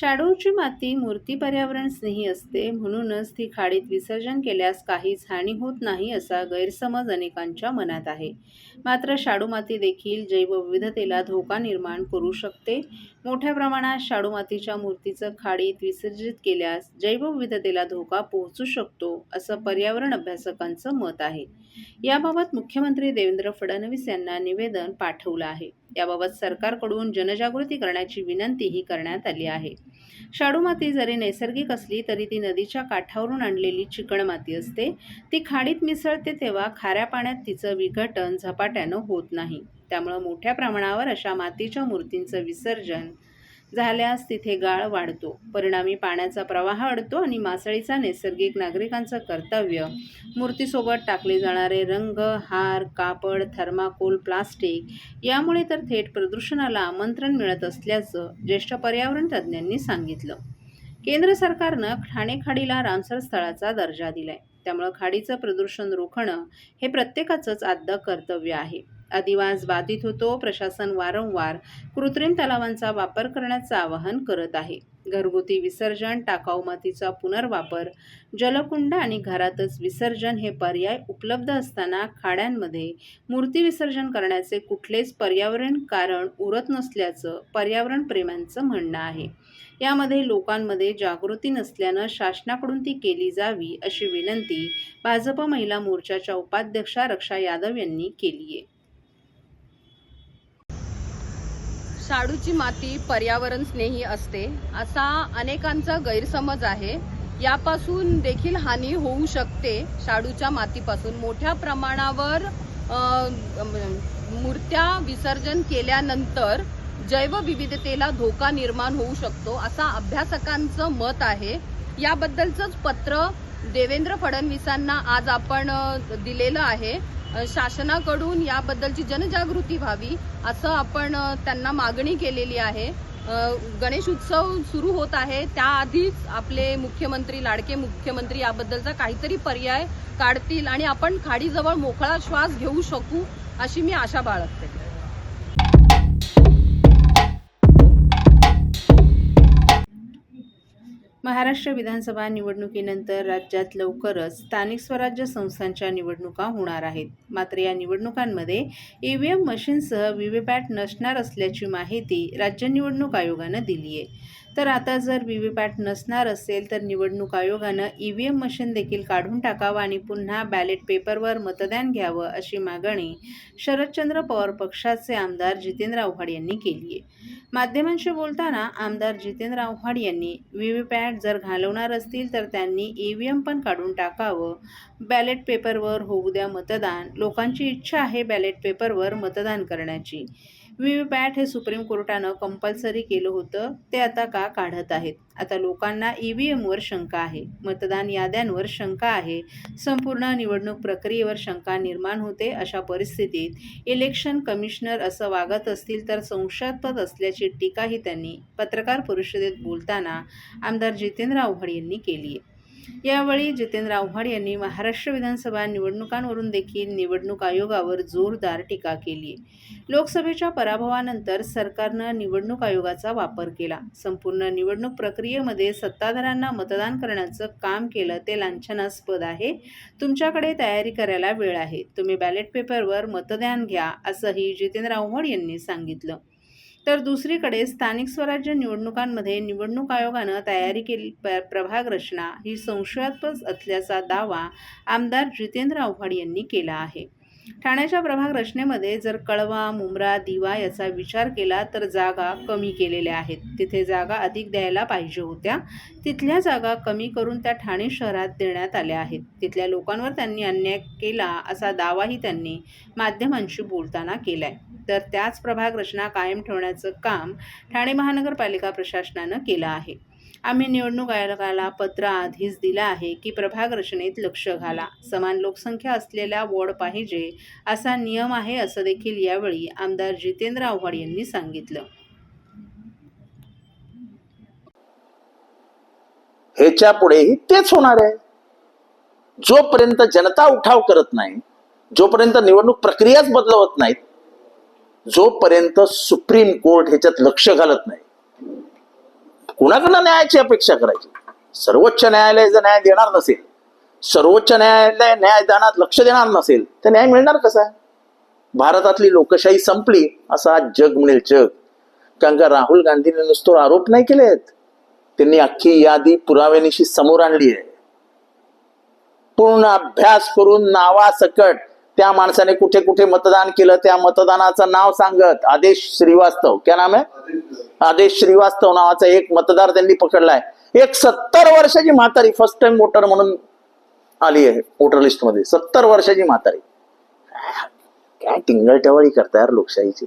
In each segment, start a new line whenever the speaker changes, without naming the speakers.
शाडूची माती मूर्ती पर्यावरण स्नेही असते. म्हणूनच ती खाडीत विसर्जन केल्यास काहीच हानी होत नाही असा गैरसमज अनेकांच्या मनात आहे. मात्र शाडू माती देखील जैवविविधतेला धोका निर्माण करू शकते. मोठ्या प्रमाणात शाडू मातीच्या मूर्तीचं खाडीत विसर्जित केल्यास जैवविविधतेला धोका पोहोचू शकतो असं पर्यावरण अभ्यासकांचं मत आहे. याबाबत मुख्यमंत्री देवेंद्र फडणवीस यांना निवेदन पाठवलं आहे. याबाबत सरकारकडून जनजागृती करण्याची विनंतीही करण्यात आली आहे. शाडू माती जरी नैसर्गिक असली तरी ती नदीच्या काठावरून आणलेली चिकण माती असते. ती खाडीत मिसळते तेव्हा खाऱ्या पाण्यात तिचं विघटन झपाट्यानं होत नाही. त्यामुळं मोठ्या प्रमाणावर अशा मातीच्या मूर्तींचं विसर्जन झाल्यास तिथे गाळ वाढतो. परिणामी पाण्याचा प्रवाह अडतो आणि मासळीचा नैसर्गिक नागरिकांचं कर्तव्य. मूर्तीसोबत टाकले जाणारे रंग हार कापड थर्माकोल प्लास्टिक यामुळे तर थेट प्रदूषणाला आमंत्रण मिळत असल्याचं ज्येष्ठ पर्यावरण तज्ज्ञांनी सांगितलं. केंद्र सरकारनं ठाणे खाडीला रामसर स्थळाचा दर्जा दिलाय. त्यामुळं खाडीचं प्रदूषण रोखणं हे प्रत्येकाचंच आद्य कर्तव्य आहे. अधिवास बाधित होतो प्रशासन वारंवार कृत्रिम तलावांचा वापर करण्याचं आवाहन करत आहे. घरगुती विसर्जन टाकाऊ मातीचा पुनर्वापर जलकुंड आणि घरातच विसर्जन हे पर्याय उपलब्ध असताना खाड्यांमध्ये मूर्ती विसर्जन करण्याचे कुठलेच पर्यावरण कारण उरत नसल्याचं पर्यावरणप्रेम्यांचं म्हणणं आहे. यामध्ये लोकांमध्ये जागृती नसल्यानं शासनाकडून ती केली जावी अशी विनंती भाजप महिला मोर्चाच्या उपाध्यक्षा रक्षा यादव यांनी केली आहे
शाडूची माती पर्यावरण स्नेही असते असा अनेकांचा गैरसमज आहे. यापासून देखील हानी होऊ शकते शाडूच्या मातीपासून. मोठ्या प्रमाणावर मूर्त्या विसर्जन केल्यानंतर जैवविविधतेला धोका निर्माण होऊ शकतो असा अभ्यासकांचं मत आहे. याबद्दलचंच पत्र देवेंद्र फडणवीसांना आज आपण दिलेलं आहे. शासनाकडून याबद्दलची जनजागृती व्हावी असं आपण त्यांना मागणी केलेली आहे. गणेश उत्सव सुरू होत आहे. त्याआधीच आपले मुख्यमंत्री लाडके मुख्यमंत्री याबद्दलचा काहीतरी पर्याय काढतील आणि आपण खाडीजवळ मोकळा श्वास घेऊ शकू अशी मी आशा बाळगते.
महाराष्ट्र विधानसभा निवडणुकीनंतर राज्यात लवकरच स्थानिक स्वराज्य संस्थांच्या निवडणुका होणार आहेत. मात्र या निवडणुकांमध्ये ईव्हीएम मशीनसह व्हीव्हीपॅट नसणार असल्याची माहिती राज्य निवडणूक आयोगानं दिली आहे तर आता जर व्हीव्हीपॅट नसणार असेल तर निवडणूक आयोगानं ईव्हीएम मशीन देखील काढून टाकावं आणि पुन्हा बॅलेट पेपरवर मतदान घ्यावं अशी मागणी शरदचंद्र पवार पक्षाचे आमदार जितेंद्र आव्हाड यांनी केली आहे. माध्यमांशी बोलताना आमदार जितेंद्र आव्हाड यांनी व्हीव्हीपॅट जर घालवणार असतील तर त्यांनी ई व्ही एम पण काढून टाकावं. बॅलेट पेपरवर होऊ द्या मतदान. लोकांची इच्छा आहे बॅलेट पेपरवर मतदान करण्याची. व्हीव्हीपॅट हे सुप्रीम कोर्टानं कंपल्सरी केलं होतं ते आता का काढत आहेत? आता लोकांना ई व्ही एमवर शंका आहे. मतदान याद्यांवर शंका आहे. संपूर्ण निवडणूक प्रक्रियेवर शंका निर्माण होते अशा परिस्थितीत इलेक्शन कमिशनर असं वागत असतील तर संशयास्पद असल्याची टीकाही त्यांनी पत्रकार परिषदेत बोलताना आमदार जितेंद्र आव्हाड यांनी केली आहे यावेळी जितेंद्र आव्हाड यांनी महाराष्ट्र विधानसभा निवडणुकांवरून देखील निवडणूक आयोगावर जोरदार टीका केली. लोकसभेच्या पराभवानंतर सरकारनं निवडणूक आयोगाचा वापर केला. संपूर्ण निवडणूक प्रक्रियेमध्ये सत्ताधाऱ्यांना मतदान करण्याचं काम केलं ते लांछनास्पद आहे. तुमच्याकडे तयारी करायला वेळ आहे. तुम्ही बॅलेट पेपरवर मतदान घ्या असंही जितेंद्र आव्हाड यांनी सांगितलं. तर दुसरीकडे स्थानिक स्वराज्य निवडणुकांमध्ये निवडणूक आयोगानं तयारी केली प- प्रभाग रचना ही संशयास्पद असल्याचा दावा आमदार जितेंद्र आव्हाड यांनी केला आहे. ठाण्याच्या प्रभाग रचनेमध्ये जर कळवा मुंब्रा दिवा याचा विचार केला तर जागा कमी केलेल्या आहेत. तिथे जागा अधिक द्यायला पाहिजे होत्या. तिथल्या जागा कमी करून त्या ठाणे शहरात देण्यात आल्या आहेत. तिथल्या लोकांवर त्यांनी अन्याय केला असा दावाही त्यांनी माध्यमांशी बोलताना केलाय. तर त्याच प्रभाग रचना कायम ठेवण्याचं काम ठाणे महानगरपालिका प्रशासनानं केलं आहे. आम्ही निवडणूक आयोगाला पत्र आधीच दिलं आहे की प्रभाग रचनेत लक्ष घाला. समान लोकसंख्या असलेला वॉर्ड पाहिजे असा नियम आहे असं देखील यावेळी आमदार जितेंद्र आव्हाड यांनी सांगितलं.
ह्याच्या पुढेही तेच होणार आहे. जोपर्यंत जनता उठाव करत नाही जोपर्यंत निवडणूक प्रक्रियाच बदलवत नाहीत जोपर्यंत सुप्रीम कोर्ट ह्याच्यात लक्ष घालत नाही कुणाकडनं न्यायाची अपेक्षा करायची? सर्वोच्च न्यायालय जर न्याय देणार नसेल सर्वोच्च न्यायालय न्यायदानात लक्ष देणार नसेल तर न्याय मिळणार कसा? भारतातली लोकशाही संपली असा जग मिळेल जग. कारण का राहुल गांधीने नुसतो आरोप नाही केलेत. त्यांनी अख्खी यादी पुराव्यानिशी समोर आणली आहे. पूर्ण अभ्यास करून नावासकट त्या माणसाने कुठे कुठे मतदान केलं त्या मतदानाचं नाव सांगत आदेश श्रीवास्तव. क्या नाम आहे? आदेश श्रीवास्तव नावाचा एक मतदार त्यांनी पकडलाय. एक सत्तर वर्षाची म्हातारी फर्स्ट टाइम वोटर म्हणून आली आहे वोटर लिस्टमध्ये. सत्तर वर्षाची म्हातारी. काय टिंगल टवळी करता यार लोकशाहीची.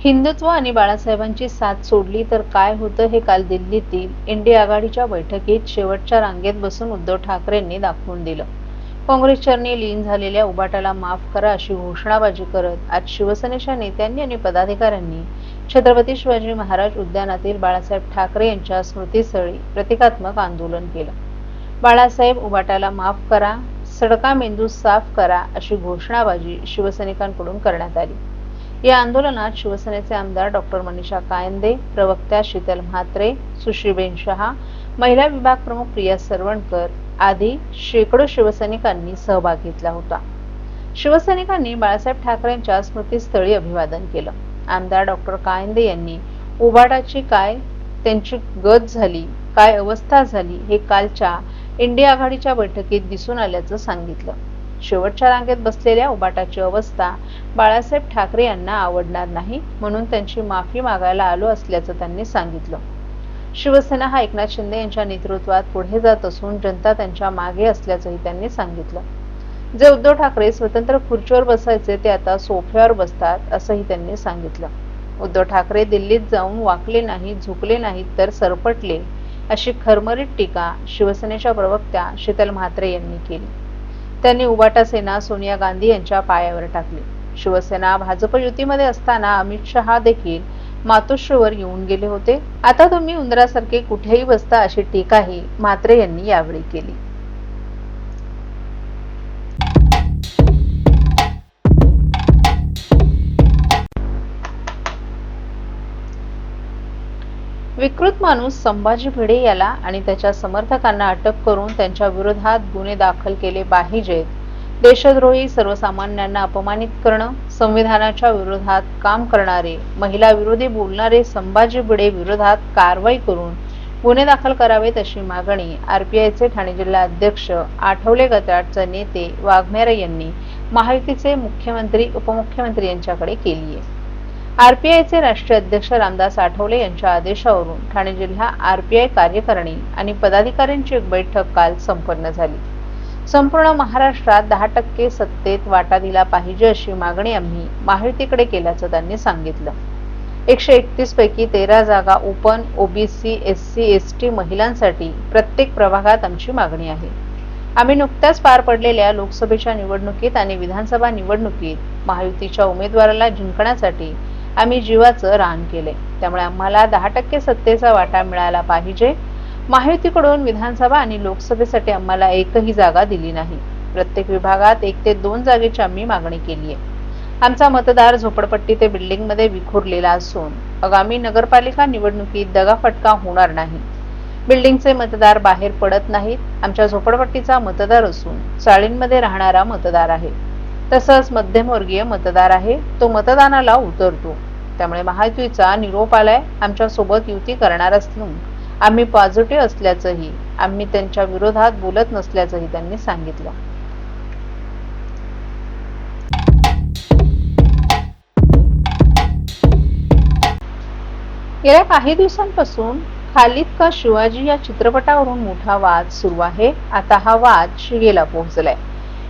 हिंदुत्व आणि बाळासाहेबांची साथ सोडली तर काय होतं हे काल दिल्लीतील इंडिया आघाडीच्या बैठकीत शेवटच्या रांगेत बसून उद्धव ठाकरेंनी दाखवून दिलं. काँग्रेसचरणी लीन झालेल्या उबाटाला माफ करा अशी घोषणाबाजी करत आज शिवसेनेच्या नेत्यांनी आणि पदाधिकाऱ्यांनी छत्रपती शिवाजी महाराज उद्यानातील बाळासाहेब ठाकरे यांच्या स्मृतीस्थळी प्रतिकात्मक आंदोलन केलं. बाळासाहेब उबाटाला माफ करा सडका मेंदू साफ करा अशी घोषणाबाजी शिवसैनिकांकडून करण्यात आली. या आंदोलनात शिवसेनेचे आमदार डॉक्टर मनीषा कायंदे प्रवक्त्या शीतल म्हात्रे सुश्रीबेन शहा महिला विभाग प्रमुख प्रिया सरवणकर आदी शेकडो शिवसैनिकांनी सहभाग घेतला होता. शिवसैनिकांनी बाळासाहेब ठाकरेंच्या स्मृतीस्थळी अभिवादन केलं. आमदार डॉक्टर कायंदे यांनी उबाडाची काय? त्यांची गत झाली. काय अवस्था झाली? हे कालच्या इंडिया आघाडीच्या बैठकीत दिसून आल्याचं सांगितलं. शेवटच्या रांगेत बसलेल्या उबाटाची अवस्था बाळासाहेब ठाकरे यांना आवडणार नाही म्हणून त्यांची माफी मागायला आलो असल्याचं त्यांनी सांगितलं. शिवसेना हा एकनाथ शिंदे यांच्या नेतृत्वात पुढे जात असून जनता त्यांच्या मागे असल्याचंही त्यांनी सांगितलं. जे उद्धव ठाकरे स्वतंत्र खुर्चीवर बसायचे ते आता सोफ्यावर बसतात असंही त्यांनी सांगितलं. उद्धव ठाकरे दिल्लीत जाऊन वाकले नाही झुकले नाहीत तर सरपटले अशी खरमरीत टीका शिवसेनेच्या प्रवक्त्या शीतल म्हात्रे यांनी केली. त्यांनी उबाटा सेना सोनिया गांधी यांच्या पायावर टाकली. शिवसेना भाजप युतीमध्ये असताना अमित शहा देखील मातोश्रीवर येऊन गेले होते. आता तुम्ही उंदरासारखे कुठेही बसता अशी टीकाही म्हात्रे यांनी यावेळी केली. विकृत माणूस संभाजी भिडे याला आणि त्याच्या समर्थकांना अटक करून त्यांच्या विरोधात गुन्हे दाखल केले पाहिजेत देशद्रोही सर्वसामान्यांना अपमानित करणं संविधानाच्या विरोधात काम करणारे महिला विरोधी बोलणारे संभाजी भिडे विरोधात कारवाई करून गुन्हे दाखल करावेत अशी मागणी आरपीआयचे ठाणे जिल्हा अध्यक्ष आठवले गटारचे नेते वाघमेरे यांनी महायुतीचे मुख्यमंत्री उपमुख्यमंत्री यांच्याकडे केली आहे आरपीआयचे राष्ट्रीय अध्यक्ष रामदास आठवले यांच्या आदेशावरून ठाणे जिल्हा आरपीआय कार्यकारिणी आणि पदाधिकाऱ्यांची एक बैठक काल संपन्न झाली. संपूर्ण महाराष्ट्रात दहा टक्के सत्तेत वाटा दिला पाहिजे अशी मागणी आम्ही महायुतीकडे केल्याचं त्यांनी सांगितलं. एकशे एकतीस पैकी तेरा जागा open OBC S C S T महिलांसाठी प्रत्येक प्रभागात आमची मागणी आहे. आम्ही नुकत्याच पार पडलेल्या लोकसभेच्या निवडणुकीत आणि विधानसभा निवडणुकीत महायुतीच्या उमेदवाराला जिंकण्यासाठी आम्ही जीवाचं रान केले. त्यामुळे आम्हाला दहा टक्के सत्तेचा वाटा मिळाला पाहिजे. महायुतीकडून विधानसभा आणि लोकसभेसाठी आम्हाला एकही जागा दिली नाही. प्रत्येक विभागात एक ते दोन जागेची आम्ही मागणी केली आहे आमचा मतदार झोपडपट्टी ते बिल्डिंगमध्ये विखुरलेला असून आगामी नगरपालिका निवडणुकीत दगाफटका होणार नाही. बिल्डिंगचे मतदार बाहेर पडत नाहीत. आमच्या झोपडपट्टीचा मतदार असून चाळींमध्ये राहणारा मतदार आहे. तसंच मध्यमवर्गीय मतदार आहे. तो मतदानाला उतरतो. त्यामुळे महायुतीचा निरोप आलाय आमच्यासोबत युती करणार असून आम्ही पॉझिटिव्ह असल्याचंही आम्ही त्यांच्या विरोधात बोलत नसल्याचंही त्यांनी सांगितलं. गेल्या काही दिवसांपासून खालिद का शिवाजी या चित्रपटावरून मोठा वाद सुरू आहे आता हा वाद शिगेला पोहोचलाय.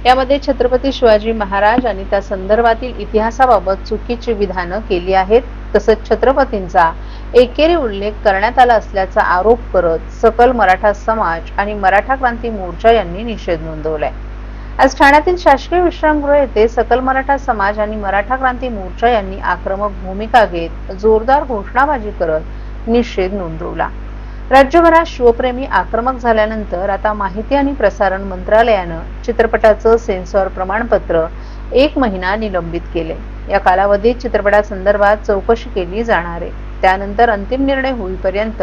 यामध्ये छत्रपती शिवाजी महाराज आणि त्या संदर्भातील इतिहासाबाबत चुकीची विधानं केली आहेत तसंच छत्रपतींचा एकेरी उल्लेख करण्यात आला असल्याचा आरोप करत सकल मराठा समाज आणि मराठा क्रांती मोर्चा यांनी निषेध नोंदवलाय. आज ठाण्यातील शासकीय विश्रामगृह येथे सकल मराठा समाज आणि मराठा क्रांती मोर्चा यांनी आक्रमक भूमिका घेत जोरदार घोषणाबाजी करत निषेध नोंदवला. राज्यभरात शिवप्रेमी आक्रमक झाल्यानंतर आता माहिती आणि प्रसारण मंत्रालयानं चित्रपटाचं सेन्सॉर प्रमाणपत्र एक महिना निलंबित केले. या कालावधीत चित्रपटासंदर्भात चौकशी केली जाणार आहे. त्यानंतर अंतिम निर्णय होईपर्यंत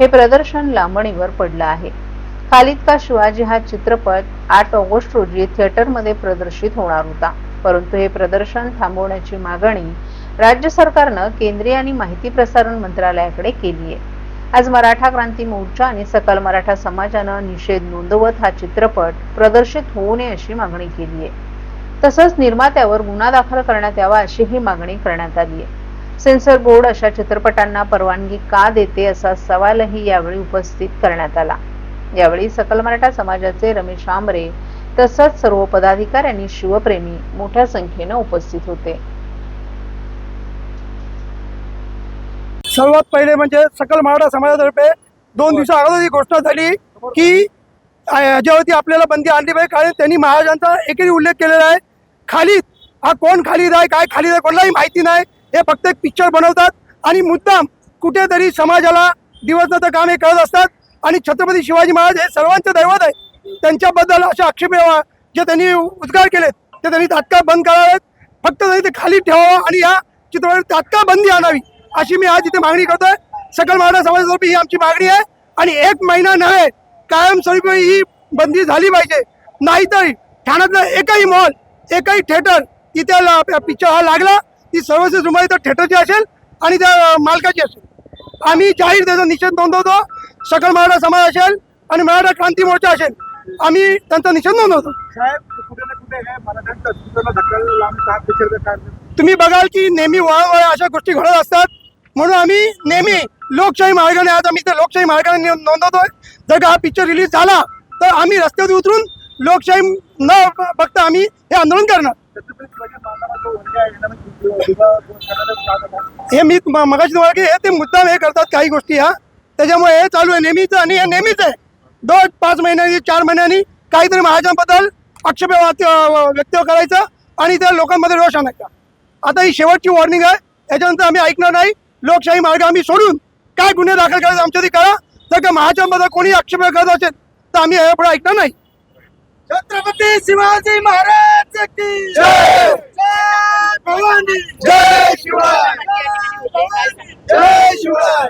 हे प्रदर्शन लांबणीवर पडलं आहे. खालिद का शिवाजी हा चित्रपट आठ ऑगस्ट रोजी थिएटरमध्ये प्रदर्शित होणार होता. परंतु हे प्रदर्शन थांबवण्याची मागणी राज्य सरकारनं केंद्रीय आणि माहिती प्रसारण मंत्रालयाकडे केली आहे आज मराठा क्रांती मोर्चा आणि सकल मराठा समाजानं निषेध नोंदवत हा चित्रपट प्रदर्शित होऊ नये अशी मागणी केली आहे. तसंच निर्मात्यावर गुन्हा दाखल करण्यात यावा अशीही मागणी करण्यात आली आहे. सेन्सर बोर्ड अशा चित्रपटांना परवानगी का देते असा सवालही यावेळी उपस्थित करण्यात आला. यावेळी सकल मराठा समाजाचे रमेश आमरे तसंच सर्व पदाधिकाऱ्यांनी शिवप्रेमी मोठ्या संख्येनं उपस्थित होते.
सर्वात पहिले म्हणजे सकल मराठा समाजातर्फे दोन दिवसा अगोदर ही घोषणा झाली की याच्यावरती आपल्याला बंदी आणली पाहिजे. कारण त्यांनी महाराजांचा एकही उल्लेख केलेला आहे. खालीद हा कोण खालीद आहे काय खालीद आहे कोणालाही माहिती नाही. हे फक्त एक पिक्चर बनवतात. आणि मुद्दाम कुठेतरी समाजाला दिवसनाचं काम हे करत असतात. आणि छत्रपती शिवाजी महाराज हे सर्वांचे दैवत आहे त्यांच्याबद्दल असे आक्षेप जे त्यांनी उद्गार केलेत. ते त्यांनी तात्काळ बंद करावेत. फक्त त्यांनी ते खाली ठेवावं आणि या चित्रपटावर तात्काळ बंदी आणावी. अशी मी आज इथे मागणी करतोय. सकल मराठा समाजातर्फे ही आमची मागणी आहे. आणि एक महिना नव्हे कायमस्वरूपी ही बंदी झाली पाहिजे. नाहीतर ठाण्यातला एकही मॉल एकही थिएटर तिथे पिक्चर हा लागला. ती सर्वस्व जुमाई तर थिएटरची असेल आणि त्या मालकाची असेल. आम्ही जाहीर त्याचा निषेध नोंदवतो. सकल मराठा समाज असेल आणि मराठा क्रांती मोर्चा असेल आम्ही त्यांचा निषेध नोंदवतो. तुम्ही बघाल की नेहमी वारंवार अशा गोष्टी घडत असतात. म्हणून आम्ही नेहमी लोकशाही मार्गाने आज आम्ही त्या लोकशाही मार्गाने नोंदवतो नोंदवतोय. जर का हा पिक्चर रिलीज झाला तर आम्ही रस्त्यावर उतरून लोकशाही न बघता आम्ही हे आंदोलन करणार. हे मी म- मगाशी तुम्हाला की हे ते मुद्दाम हे करतात काही गोष्टी ह्या त्याच्यामुळे हे चालू आहे नेहमीच आणि हे नेहमीच आहे. दोन पाच महिन्यांनी चार महिन्यांनी काहीतरी महाराजांबद्दल आक्षेप व्यक्त करायचं आणि त्या लोकांमध्ये रोष आणायचा. आता ही शेवटची वॉर्निंग आहे. याच्यानंतर आम्ही ऐकणार नाही. लोकशाही मार्ग आम्ही सोडून काय गुन्हे दाखल करायचे आमच्यासाठी करा. जर का महाजनमध्ये कोणी आक्षेप करत असेल तर आम्ही पुढे ऐकणार नाही.
छत्रपती शिवाजी महाराज की. जय. भवानी. जय शिवाय. जय शिवाय.